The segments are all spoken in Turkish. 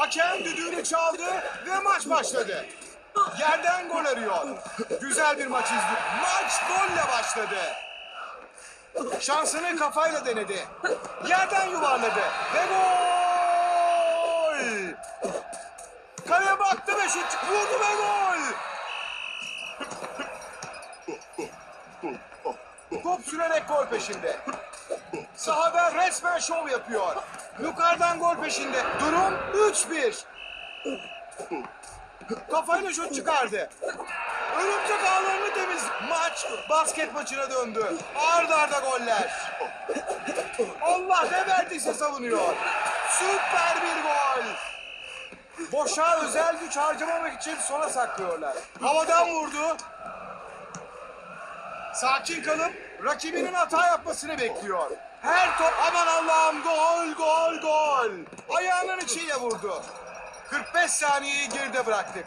Hakem düdüğünü çaldı ve maç başladı. Yerden gol arıyor. Güzel bir maç izliyor. Maç golle başladı. Şansını kafayla denedi. Yerden yuvarladı ve gol! Kaleye baktı ve şut vurdu ve gol! Top sürerek gol peşinde. Sahada resmen şov yapıyor. Yukarıdan gol peşinde. Durum 3-1. Kafayla şut çıkardı. Örümcek ağlarını temiz. Maç basket maçına döndü. Arda arda goller. Allah ne verdiyse savunuyor. Süper bir gol. Boşa özel güç harcamamak için sona saklıyorlar. Havadan vurdu. Sakin kalıp rakibinin hata yapmasını bekliyor. Her top aman Allah'ım gol gol gol. Ayağının içiyle vurdu. 45 saniyeyi geride bıraktık.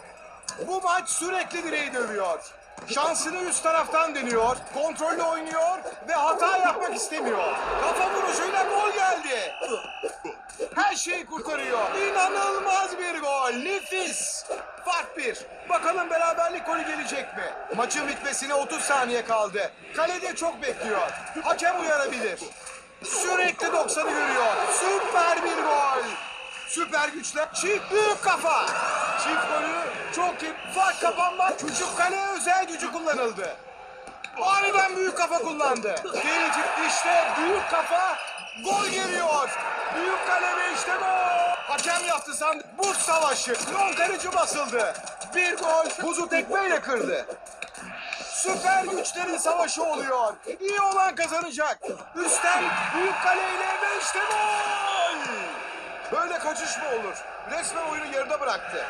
Bu maç sürekli direği dövüyor. Şansını üst taraftan deniyor, kontrollü oynuyor ve hata yapmak istemiyor. Kafa vuruşuyla gol geldi. Her şeyi kurtarıyor. İnanılmaz bir gol. Nefis. Fark bir. Bakalım beraberlik golü gelecek mi? Maçın bitmesine 30 saniye kaldı. Kalede çok bekliyor. Hakem uyarabilir. Sürekli 90'ı görüyor. Süper bir gol. Süper güçle çift büyük kafa. Çift golü çok iyi. Fark kapanmak küçük kale özel gücü kullanıldı. Aniden büyük kafa kullandı. Tehlikeli işte büyük kafa gol geliyor. Büyük kale ve işte gol. Hakem yaptı sandı. Buz savaşı. Yon kaleci basıldı. Bir gol buzu tekmeyle kırdı. Süper güçlerin savaşı oluyor. İyi olan kazanacak. Üstten büyük kaleyle ve işte gol. Böyle kaçış mı olur? Resmen oyunu yarıda bıraktı.